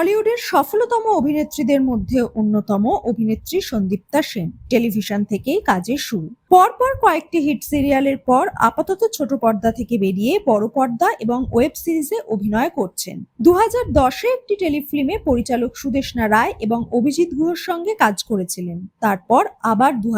টলিউডের সফলতম অভিনেত্রীদের মধ্যে অন্যতম অভিনেত্রী সন্দীপ্তা সেন টেলিভিশন থেকেই কাজের শুরু। পরপর কয়েকটি হিট সিরিয়ালের পর আপাতত ছোট পর্দা থেকে বেরিয়ে বড় পর্দা এবং ওয়েব সিরিজে অভিনয় করছেন। দু হাজার দশে একটি টেলিফিল্মে পরিচালক সুদেষ্ণা রায় এবং অভিজিৎ গুহর সঙ্গে কাজ করেছিলেন। তারপর আবার দু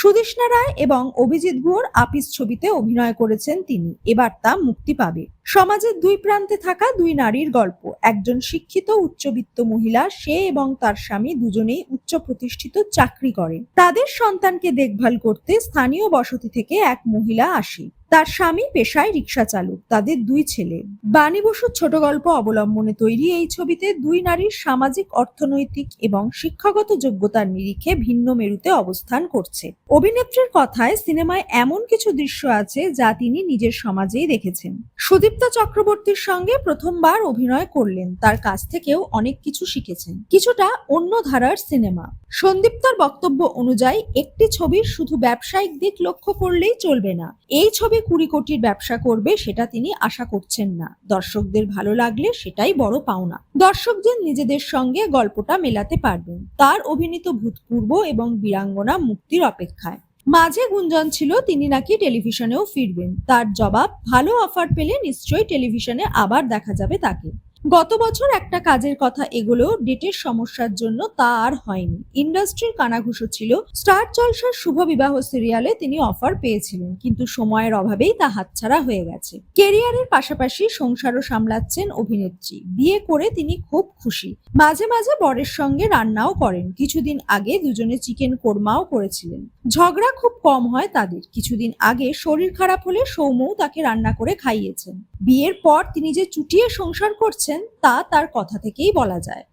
সুদেষ্ণা রায় এবং অভিজিৎ গুহর আপিস ছবিতে অভিনয় করেছেন তিনি। এবার তা মুক্তি পাবে। সমাজের দুই প্রান্তে থাকা দুই নারীর গল্প। একজন শিক্ষিত উচ্চবিত্ত মহিলা, সে এবং তার স্বামী দুজনেই উচ্চ প্রতিষ্ঠিত চাকরি করেন তাদের সন্তানকে দেখভাল করতে স্থানীয় বসতি থেকে এক মহিলা আসে। তার স্বামী পেশায় রিক্সা চালক, তাদের দুই ছেলে। বাণী বসুর ছোট গল্প অবলম্বনে তৈরি এই ছবিতে দুই নারীর সামাজিক, অর্থনৈতিক এবং শিক্ষাগত যোগ্যতার নিরিখে ভিন্ন মেরুতে অবস্থান করছে। অভিনেত্রীর কথায় সিনেমায় এমন কিছু দৃশ্য আছে যা তিনি নিজের সমাজেই দেখেছেন। সুদীপ্তা চক্রবর্তীর সঙ্গে প্রথমবার অভিনয় করলেন, তার কাছ থেকেও অনেক কিছু শিখেছেন। কিছুটা অন্য ধারার সিনেমা। সন্দীপ্তার বক্তব্য অনুযায়ী, একটি ছবির শুধু ব্যবসায়িক দিক লক্ষ্য করলেই চলবে না। এই ছবি কুড়ি কোটির ব্যবসা করবে সেটা তিনি আশা করছেন না। দর্শকদের ভালো লাগলে সেটাই বড় পাওনা। দর্শকদের নিজেদের সঙ্গে গল্পটা মেলাতে পারবেন। তার অভিনীত ভূতপূর্ব এবং বীরাঙ্গনা মুক্তির অপেক্ষায়। মাঝে গুঞ্জন ছিল, তিনি নাকি টেলিভিশনেও ফিরবেন। তার জবাব, ভালো অফার পেলে নিশ্চয়ই টেলিভিশনে আবার দেখা যাবে তাকে। গত বছর একটা কাজের কথা এগোলেও ডেটের সমস্যার জন্য তা আর হয়নি। ইন্ডাস্ট্রির কানাঘুষো ছিল, স্টার জলসার শুভ বিবাহ সিরিয়ালে তিনি অফার পেয়েছিলেন, কিন্তু সময়ের অভাবেই তা হাতছাড়া হয়ে গেছে। কেরিয়ারের পাশাপাশি সংসারও সামলাচ্ছেন অভিনেত্রী। বিয়ে করে তিনি খুব খুশি। মাঝে মাঝে বরের সঙ্গে রান্নাও করেন। কিছুদিন আগে দুজনে চিকেন কোরমাও করেছিলেন। ঝগড়া খুব কম হয় তাদের। কিছুদিন আগে শরীর খারাপ হলে সৌমও তাকে রান্না করে খাইয়েছেন। বিয়ের পর তিনি যে চুটিয়ে সংসার করছেন তা তার কথা থেকেই বলা যায়।